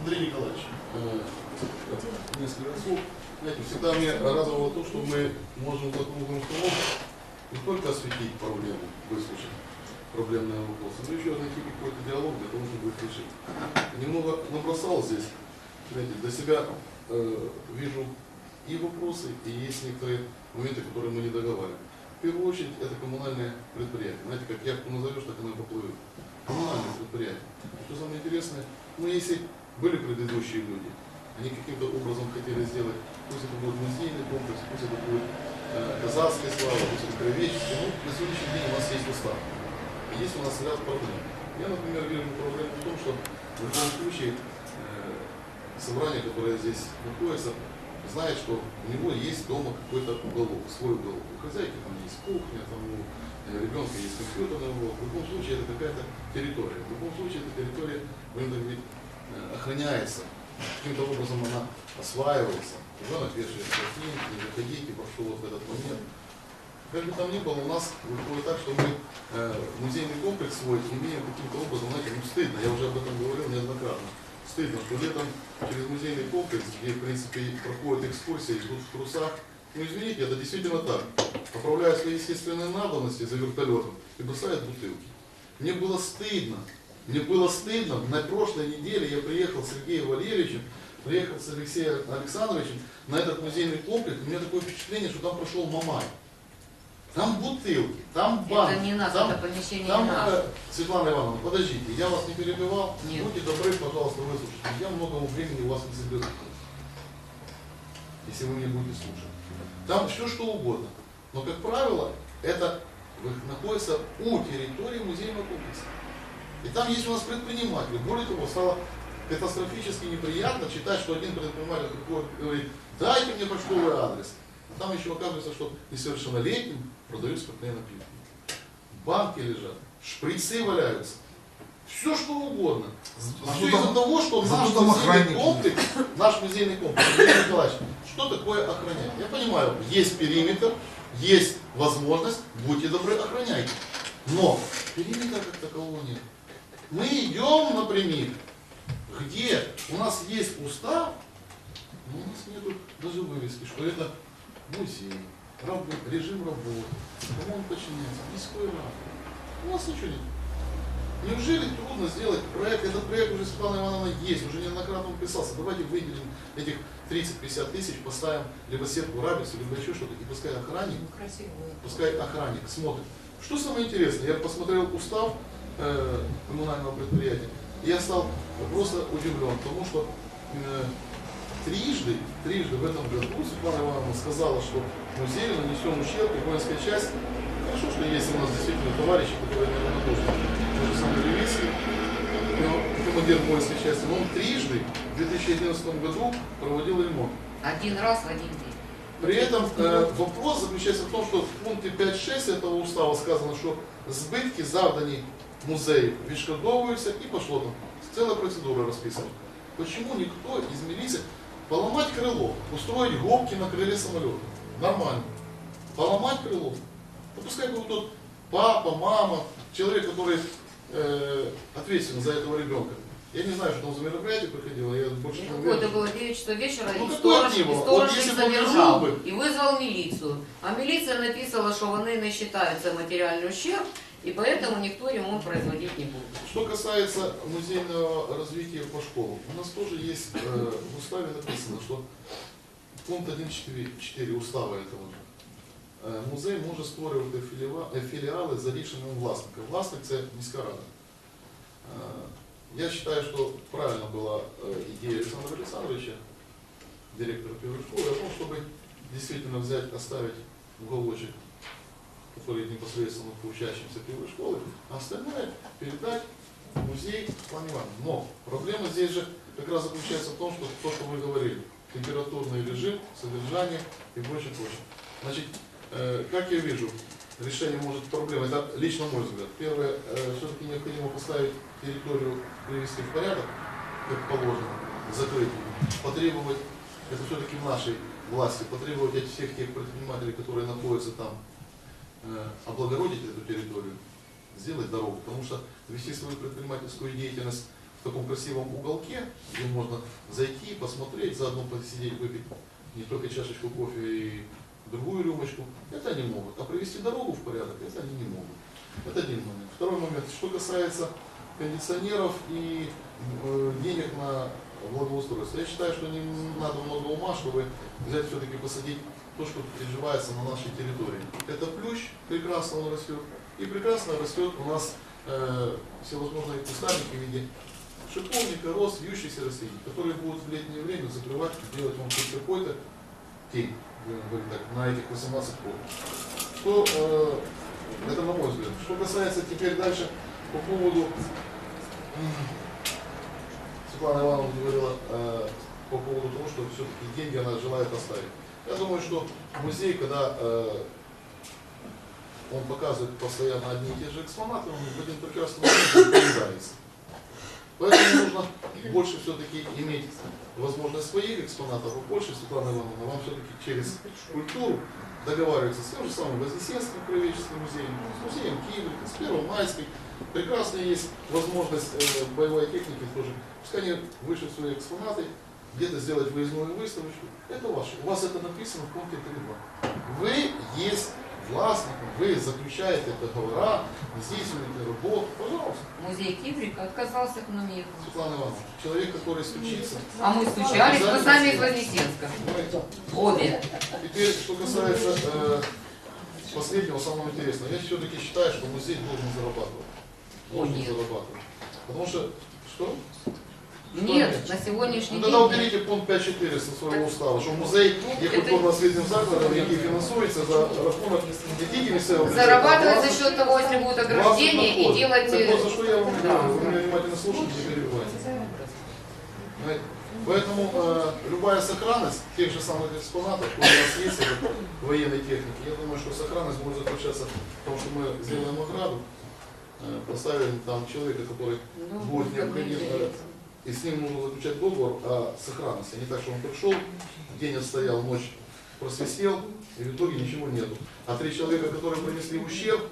Андрей Николаевич, э, несколько слов. Знаете, всегда мне радовало то, что мы можем за круглым столом не только осветить проблему, выслушать проблемные вопросы, но еще найти какой-то диалог для того, чтобы их решить. Немного набросал здесь, знаете, для себя э, вижу и вопросы, и есть некоторые моменты, которые мы не договариваем. В первую очередь, это коммунальное предприятие. Знаете, как яхту назовешь, так оно и поплывет. Коммунальное предприятие. Что самое интересное, ну если были предыдущие люди, они каким-то образом хотели сделать, пусть это будет музейный комплекс, пусть это будет э, казахская слава, пусть это кровеческий, ну, на сегодняшний день у нас есть устав. И есть у нас ряд проблем. Я, например, вижу проблему в том, что в любом случае э, собрание, которое здесь находится, знает, что у него есть дома какой-то уголок, свой уголок. У хозяйки там есть кухня, там у э, ребенка есть компьютерный уголок. В любом случае это какая-то территория. В любом случае эта территория, будем так охраняется. Каким-то образом она осваивается. Ребенок вешает ботинки, не заходите, пошел в этот момент. Как бы там ни было, у нас выходит так, что мы э, музейный комплекс свой имеем каким-то образом, знаете, ну стыдно, я уже об этом говорил неоднократно. Стыдно, что летом через музейный комплекс, где, в принципе, проходят экскурсии, идут в трусах, ну извините, это действительно так. Поправляют свои естественные надобности за вертолетом и бросают бутылки. Мне было стыдно. Мне было стыдно. На прошлой неделе я приехал с Сергеем Валерьевичем, приехал с Алексеем Александровичем на этот музейный комплекс. У меня такое впечатление, что там прошел Мамай. Там бутылки, там банки. Это не нас, там, это помещение там, не э, наше. Светлана Ивановна, подождите, я вас не перебивал. Нет. Будьте добры, пожалуйста, выслушайте. Я много времени у вас не заберу. Если вы меня будете слушать. Там все что угодно. Но, как правило, это находится у территории музейного комплекса. И там есть у нас предприниматели. Более того, стало катастрофически неприятно читать, что один предприниматель говорит, дайте мне почтовый адрес. А там еще оказывается, что несовершеннолетним продают спиртные напитки. Банки лежат, шприцы валяются. Все что угодно. А Все из-за того, что зато наш музейный комплекс, наш музейный комплекс, Андрей Николаевич, что такое охранять? Я понимаю, есть периметр, есть возможность, будьте добры, охраняйте. Но периметра как такового нет. Мы идем напрямик, где у нас есть устав, но у нас нету даже вывески, что это музей, рабо- режим работы, кому он подчиняется, близкой рад. У нас ничего нет. Неужели трудно сделать проект? Этот проект уже Светлана Ивановна есть, уже неоднократно он писался. Давайте выделим этих 30-50 тысяч, поставим либо сетку рабицу, либо еще что-то, и пускай охранник Ну, пускай охранник смотрит. Что самое интересное, я посмотрел устав э, коммунального предприятия, я стал просто удивлен, потому что э, трижды, трижды в этом году Светлана Ивановна сказала, что музею нанесен ущерб и воинская часть. Хорошо, что есть у нас действительно товарищи, которые, тоже, тот же самый Левицкий, командир воинской части, но он трижды в 2011 году проводил ремонт. Один раз в один день. При этом э, вопрос заключается в том, что в пункте 5.6 этого устава сказано, что збитки, завдані музею, відшкодовуються і пошло там. Целая процедура расписана. Почему никто из милиции поломать крыло, устроить гопки на крыле самолета? Нормально. Поломать крыло. Ну, пускай будет тот папа, мама, человек, который э, ответственен за этого ребенка. Я не знаю, что там за мероприятие проходило, я больше не Какое-то уверен. было 9 часов вечера, Ну, и какое сторож, не і було? сторож От їх якщо б не задержав був би. і визвав міліцію. А міліція написала, що вони не вважають це матеріальний ущерб, і поэтому ніхто ремонт производить не буде. Что касается музейного развития по школам, у нас тоже есть э, в уставе написано, что пункт 1.4 устава этого же. Е, Музей може створювати філіва- е, філіали за рішенням власника. Власник це міська рада. Е, я вважаю, що правильно була е, ідея Александра Александровича, директора первой школы, о том, чтобы действительно взять, оставить уголочек, который непосредственно по учащимся первой школы, а остальное передать в музей Ивановне. Но проблема здесь же как раз заключается в том, что то, что вы говорили, температурный режим, содержание и прочее, прочее. Значит, э, как я вижу, решение может проблемы, это лично мой взгляд. Первое, э, все-таки необходимо поставить территорию, привести в порядок, как положено, закрыть потребовать, это все-таки в нашей власти, потребовать от всех тех предпринимателей, которые находятся там, э, облагородить эту территорию, сделать дорогу, потому что вести свою предпринимательскую деятельность в таком красивом уголке, где можно зайти, посмотреть, заодно посидеть, выпить не только чашечку кофе и другую рюмочку, это они могут. А привести дорогу в порядок, это они не могут. Это один момент. Второй момент, что касается кондиционеров и э, денег на благоустройство. Я считаю, что не надо много ума, чтобы взять все-таки посадить то, что приживается на нашей территории. Это плющ, прекрасно он растет. И прекрасно растет у нас э, всевозможные кустарники в виде шиповника, роз, вьющихся растений, которые будут в летнее время закрывать, делать вам хоть какой-то тень, говорить так, на этих 18 пол. Что, э, это на мой взгляд. Что касается теперь дальше по поводу, Светлана Ивановна говорила э, по поводу того, что все-таки деньги она желает оставить. Я думаю, что музей, когда э, он показывает постоянно одни и те же экспонаты, он в один прекрасный момент переедается. Поэтому нужно больше все-таки иметь возможность своих экспонатов, а больше, Светлана Ивановна, вам все-таки через культуру договариваться с тем же самым Вознесенским краеведческим музеем, с музеем Киеврика, с Первомайской. Прекрасно есть возможность э, боевой техники тоже. Пускай они вышлют свои экспонаты, где-то сделать выездную выставочку. Это ваше. У вас это написано в пункте 3.2. Вы есть властник, вы заключаете договора, здійснюєте работу. Пожалуйста, Музей Киврика отказался к нам ехать. Светлана Ивановна, человек, который стучится. А мы стучались, мы сами из Вознесенска. Обе. Теперь, что касается э, последнего, самого интересного, я все-таки считаю, что музей должен зарабатывать. Должен зарабатывать. Потому что, что? Нет, на сегодняшний Ну тогда день. уберите пункт 5.4 со своего устава, що музей є культурно-освітнім закладом, який фінансується за рахунок не тільки місцевого бюджету, а Зарабатывать за власних- счет того, если будут власних ограждения и доходів. делать... Це э, то, за що я вам Да. говорю, ви мене внимательно слушаете, не перебивайте. Понимаете? Поэтому э, любая сохранность тех же самых экспонатов, которые у нас есть, это военной техники, я думаю, что сохранность может заключаться в том, что мы сделаем ограду, э, поставим там человека, который ну, будет как необходимо, бы, и с ним нужно заключать договор о сохранности. Не так, что он пришел, день отстоял, ночь просвистел, и в итоге ничего нету. А три человека, которые принесли ушерб,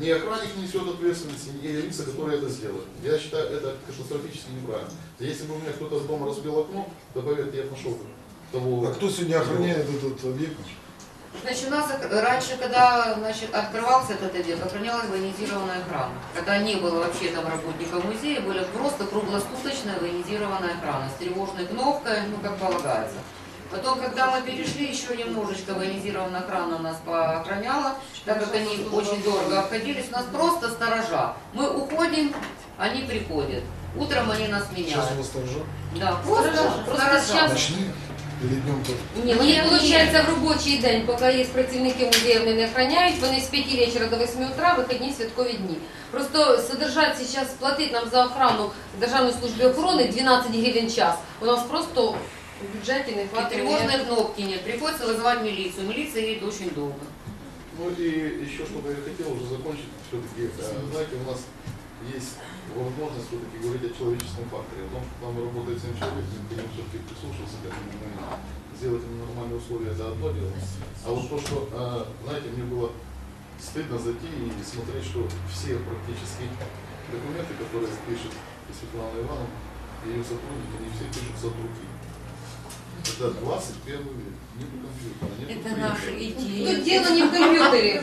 ни охранник несет ответственность, ни лица, которые это сделали. Я считаю, это катастрофически неправильно. Если бы у меня кто-то с дома разбил окно, то поверьте, я нашел того. А кто сегодня охраняет этот объект? Значит, у нас раньше, когда значит, открывался этот объект, охранялась военизированная охрана. Когда не было вообще там работников музея, была просто круглосуточная военизированная охрана с тревожной кнопкой, ну как полагается. Потом, когда мы перешли, еще немножечко военизированная охрана нас поохраняла, так как они очень дорого обходились, у нас просто сторожа. Мы уходим, они приходят. Утром они нас Сейчас меняют. у вас сторожа? Да, просто Просто сторожа. сейчас- Ночные? Или днем тоже? Ні, вони, виходить, в робочий день, поки є працівники музею, вони не охороняють, вони з 5 вечора до 8 утра, вихідні святкові дні. Просто содержать зараз, платить нам за охрану Державної служби охорони 12 гривень час. У нас просто в бюджеті не И хватить. тревожной кнопки нет. Приходится вызывать милицию. Милиция едет очень долго. Ну и еще что бы я хотел уже закончить, все-таки, знаете, у нас есть возможность все-таки говорить о человеческом факторе, о том, что там работает 7 человек, необходимо все-таки прислушиваться к этому моменту. Сделать им нормальные условия, это одно дело. А вот то, что, э, знаете, мне было стыдно зайти и смотреть, что все практически документы, которые пишет Светлана Ивановна и ее сотрудники, они все пишутся от руки. Это 21 век, нету компьютера, нету Это принтера. наши Тут идеи. діло не в комп'ютері.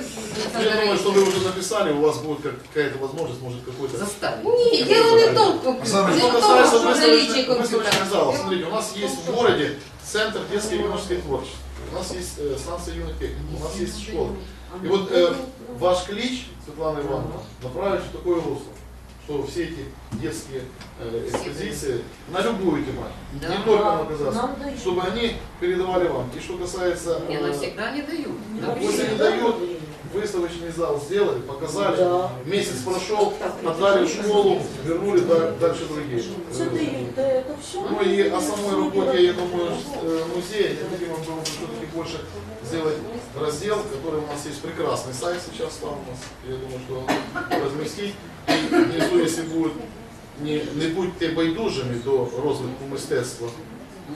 Я думаю, что вы уже написали, у вас будет как- какая-то возможность, может какой-то... Заставить. Ні, діло не в тому комп'ютері. Саме Діло Что в тому, касается що наличие выставочных- выставочных комп'ютера. залов, смотрите, у нас есть в городе центр детской и юношеской творчества, у нас есть э, станция юной техники, у нас есть школа. И вот э, ваш клич, Светлана Ивановна, направить в такое русло, что все эти детские э, экспозиции на любую тематику, Да. не только на казахскую, чтобы они передавали вам. И что касается... Не, э, навсегда не дают. Ну, Пусть они дают, выставочный зал сделали, показали, месяц прошел, отдали в школу, вернули да- дальше другие. Це дають, це все. Ну и о самой работе, я думаю, э, музея необходимо было бы все-таки больше сделать раздел, который у нас есть прекрасный сайт сейчас там у нас, я думаю, что он разместить. И внизу, если будет, не, не будьте байдужими до розвитку мистецтва,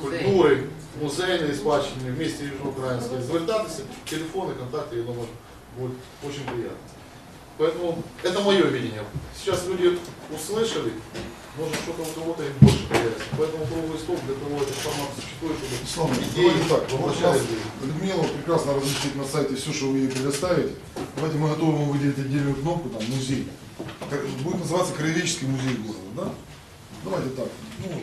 культури, музейної спадщини в місті Южноукраїнське, звертатися, телефоны, контакты, я думаю, будет очень приятно. Поэтому это мое видение. Сейчас люди услышали, может что-то у кого-то и больше появится. Поэтому круглый стол для того, эта информация существует, чтобы Слава, идеи давайте так, вот у нас воплощались в жизнь. Людмила прекрасно разместит на сайте все, что вы ей предоставите. Давайте мы готовы ему выделить отдельную кнопку, там, музей. Будет называться Краеведческий музей города, да? Давайте так. Ну,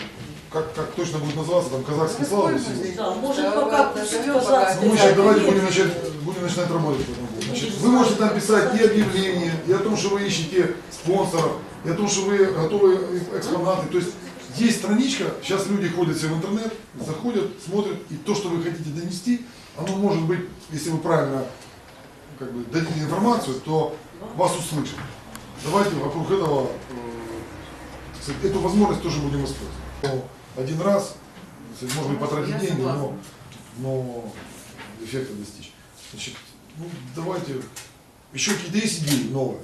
как, как точно будет называться, там, казахский слава висит. Да, может пока казахская Ну, мы сейчас давайте будем начать, будем начинать работать по этому поводу. Значит, вы можете там писать и объявления, и о том, что вы ищете спонсоров, и о том, что вы готовы экспонаты. То есть есть страничка, сейчас люди ходят все в интернет, заходят, смотрят, и то, что вы хотите донести, оно может быть, если вы правильно как бы, дадите информацию, то вас услышат. Давайте вокруг этого э, эту возможность тоже будем использовать. Один раз, может быть, потратить Я деньги, но, но эффекта достичь. Значит, ну, давайте, еще какие-то есть идеи новые,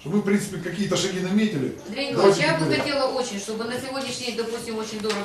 чтобы мы, в принципе, какие-то шаги наметили. Андрей Давайте Николаевич, я бы хотела очень, чтобы на сегодняшний день, допустим, очень дорого